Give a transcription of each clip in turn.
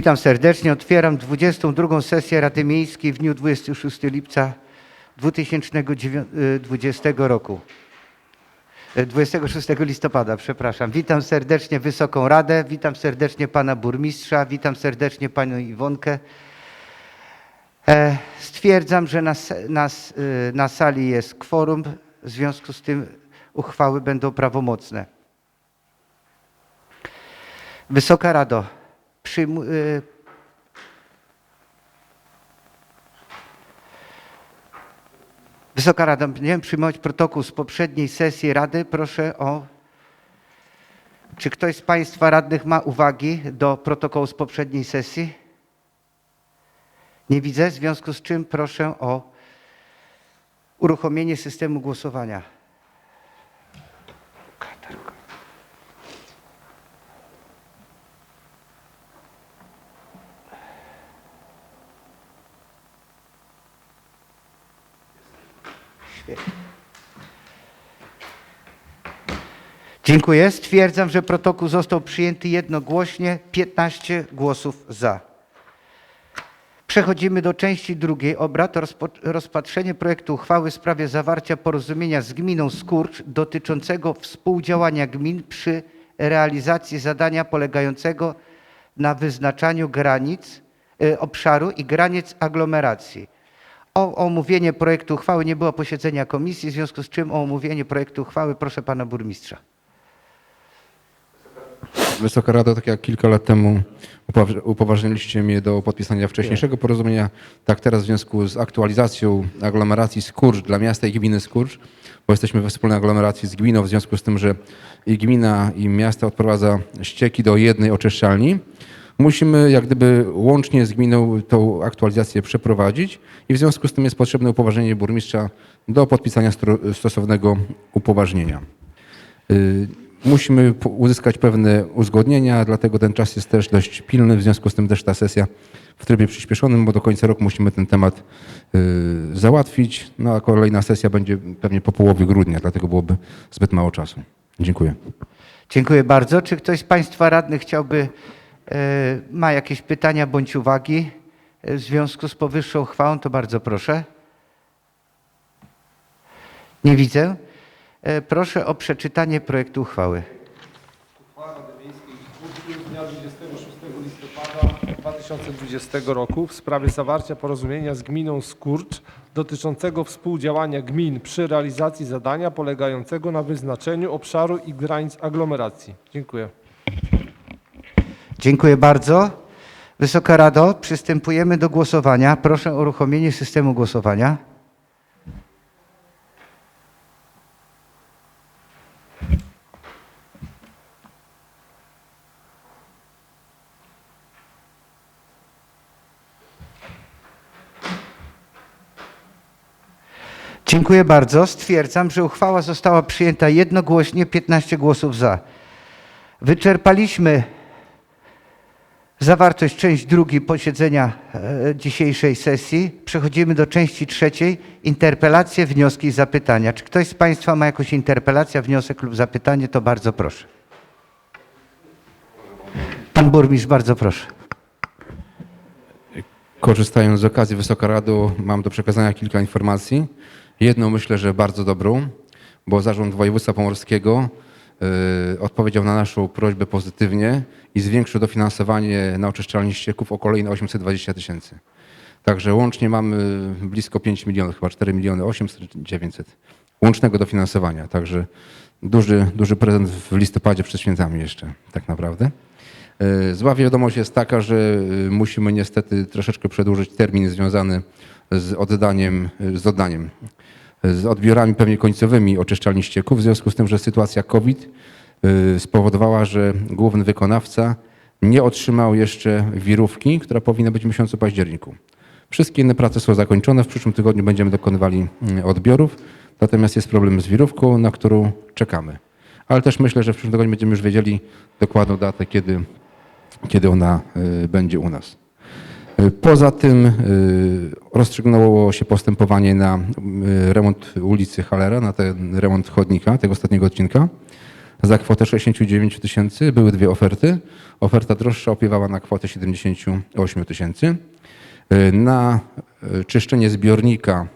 Witam serdecznie. Otwieram 22. sesję Rady Miejskiej w dniu 26 lipca 2020 roku. E, 26 listopada, przepraszam. Witam serdecznie Wysoką Radę, witam serdecznie Pana Burmistrza, witam serdecznie Panią Iwonkę. E, Stwierdzam, że na, na, na sali jest kworum, w związku z tym uchwały będą prawomocne. Wysoka Rado, przyjmu, y, Wysoka Rado, będziemy przyjmować protokół z poprzedniej sesji Rady. Proszę o. Czy ktoś z Państwa radnych ma uwagi do protokołu z poprzedniej sesji? Nie widzę, w związku z czym proszę o uruchomienie systemu głosowania. Dziękuję. Stwierdzam, że protokół został przyjęty jednogłośnie. 15 głosów za. Przechodzimy do części drugiej obrad. Rozpatrzenie projektu uchwały w sprawie zawarcia porozumienia z gminą Skurcz dotyczącego współdziałania gmin przy realizacji zadania polegającego na wyznaczaniu granic e, obszaru i granic aglomeracji. O omówienie projektu uchwały nie było posiedzenia komisji, w związku z czym o omówienie projektu uchwały proszę pana burmistrza. Wysoka Rado, tak jak kilka lat temu upowa- upoważniliście mnie do podpisania wcześniejszego porozumienia, tak teraz w związku z aktualizacją aglomeracji Skurcz dla miasta i gminy Skurcz, bo jesteśmy we wspólnej aglomeracji z gminą, w związku z tym, że i gmina i miasto odprowadza ścieki do jednej oczyszczalni, musimy jak gdyby łącznie z gminą tą aktualizację przeprowadzić i w związku z tym jest potrzebne upoważnienie burmistrza do podpisania stosownego upoważnienia. Y, Musimy uzyskać pewne uzgodnienia, dlatego ten czas jest też dość pilny, w związku z tym też ta sesja w trybie przyspieszonym, bo do końca roku musimy ten temat y, załatwić, no a kolejna sesja będzie pewnie po połowie grudnia, dlatego byłoby zbyt mało czasu. Dziękuję. Dziękuję bardzo. Czy ktoś z Państwa radnych chciałby, ma jakieś pytania bądź uwagi e, w związku z powyższą uchwałą, to bardzo proszę. Nie widzę. E, Proszę o przeczytanie projektu uchwały. Uchwała Rady Miejskiej w dnia 26 listopada 2020 roku w sprawie zawarcia porozumienia z gminą Skurcz dotyczącego współdziałania gmin przy realizacji zadania polegającego na wyznaczeniu obszaru i granic aglomeracji. Dziękuję. Dziękuję bardzo. Wysoka Rado, przystępujemy do głosowania. Proszę o uruchomienie systemu głosowania. Dziękuję bardzo. Stwierdzam, że uchwała została przyjęta jednogłośnie, 15 głosów za. Wyczerpaliśmy zawartość część drugiej posiedzenia e, dzisiejszej sesji. Przechodzimy do części trzeciej. Interpelacje, wnioski i zapytania. Czy ktoś z Państwa ma jakąś interpelację, wniosek lub zapytanie, to bardzo proszę. Pan burmistrz, bardzo proszę. Korzystając z okazji Wysoka Rado, mam do przekazania kilka informacji. Jedną myślę, że bardzo dobrą, bo Zarząd Województwa Pomorskiego odpowiedział na naszą prośbę pozytywnie i zwiększył dofinansowanie na oczyszczalni ścieków o kolejne 820 tysięcy. Także łącznie mamy blisko 5 milionów, chyba 4 miliony 800, 900 łącznego dofinansowania. Także duży, duży prezent w listopadzie przed świętami jeszcze tak naprawdę. E, Zła wiadomość jest taka, że e, musimy niestety troszeczkę przedłużyć termin związany z oddaniem, z oddaniem, z odbiorami pewnie końcowymi oczyszczalni ścieków, w związku z tym, że sytuacja COVID e, spowodowała, że główny wykonawca nie otrzymał jeszcze wirówki, która powinna być w miesiącu październiku. Wszystkie inne prace są zakończone. W przyszłym tygodniu będziemy dokonywali mm, odbiorów, natomiast jest problem z wirówką, na którą czekamy. Ale też myślę, że w przyszłym tygodniu będziemy już wiedzieli dokładną datę, kiedy kiedy ona y, będzie u nas. Poza tym y, rozstrzygnęło się postępowanie na y, remont ulicy Halera, na ten remont chodnika, tego ostatniego odcinka. za kwotę 69 tysięcy. Były dwie oferty. Oferta droższa opiewała na kwotę 78 tysięcy. Y, Na czyszczenie zbiornika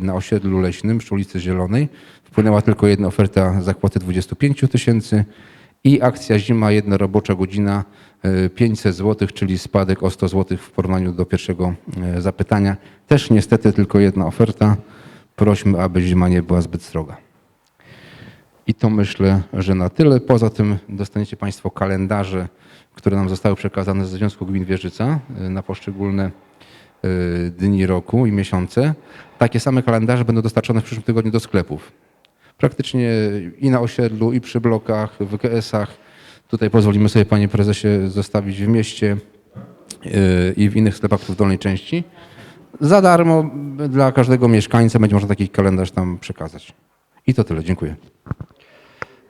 na osiedlu leśnym przy ulicy Zielonej wpłynęła tylko jedna oferta za kwotę 25 tysięcy i akcja zima, jedna robocza godzina y, 500 zł, czyli spadek o 100 zł w porównaniu do pierwszego y, zapytania. Też niestety tylko jedna oferta. Prośmy, aby zima nie była zbyt sroga. I to myślę, że na tyle. Poza tym dostaniecie Państwo kalendarze, które nam zostały przekazane ze Związku Gmin Wieżyca y, na poszczególne dni roku i miesiące. Takie same kalendarze będą dostarczone w przyszłym tygodniu do sklepów. Praktycznie i na osiedlu, i przy blokach, w WKS-ach. Tutaj pozwolimy sobie, panie prezesie, zostawić w mieście y, i w innych sklepach w dolnej części. Za darmo dla każdego mieszkańca będzie można taki kalendarz tam przekazać. I to tyle. Dziękuję.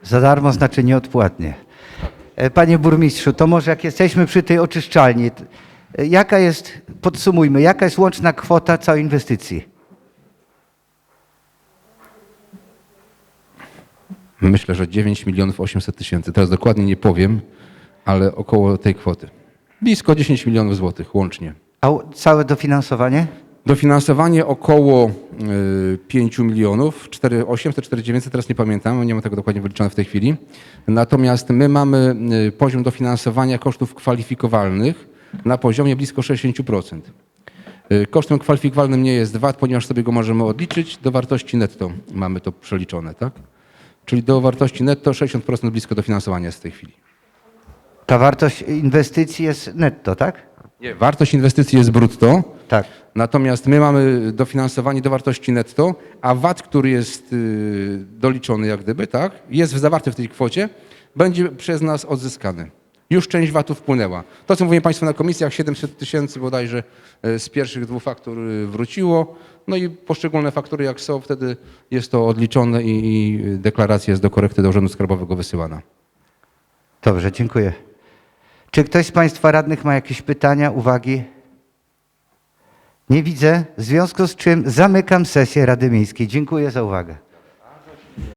Za darmo znaczy nieodpłatnie. E, Panie burmistrzu, to może jak jesteśmy przy tej oczyszczalni, e, jaka jest, podsumujmy, jaka jest łączna kwota całej inwestycji? Myślę, że 9 milionów 800 tysięcy. Teraz dokładnie nie powiem, ale około tej kwoty. Blisko 10 milionów złotych łącznie. A całe dofinansowanie? Dofinansowanie około y, 5 milionów, 4 800, 4 900, teraz nie pamiętam, nie mam tego dokładnie wyliczone w tej chwili. Natomiast my mamy y, poziom dofinansowania kosztów kwalifikowalnych na poziomie blisko 60%. Y, Kosztem kwalifikowalnym nie jest VAT, ponieważ sobie go możemy odliczyć. Do wartości netto mamy to przeliczone, tak? Czyli do wartości netto 60% blisko dofinansowania jest w tej chwili. Ta wartość inwestycji jest netto, tak? Nie, wartość inwestycji jest brutto, Tak. Natomiast my mamy dofinansowanie do wartości netto, a VAT, który jest y, doliczony jak gdyby, tak, jest zawarty w tej kwocie, będzie przez nas odzyskany. Już część VAT-u wpłynęła. To, co mówiłem Państwu na komisjach, 700 tysięcy bodajże y, z pierwszych dwóch faktur y, wróciło. No i poszczególne faktury jak są, wtedy jest to odliczone i deklaracja jest do korekty do Urzędu Skarbowego wysyłana. Dobrze, dziękuję. Czy ktoś z Państwa radnych ma jakieś pytania, uwagi? Nie widzę, w związku z czym zamykam sesję Rady Miejskiej. Dziękuję za uwagę.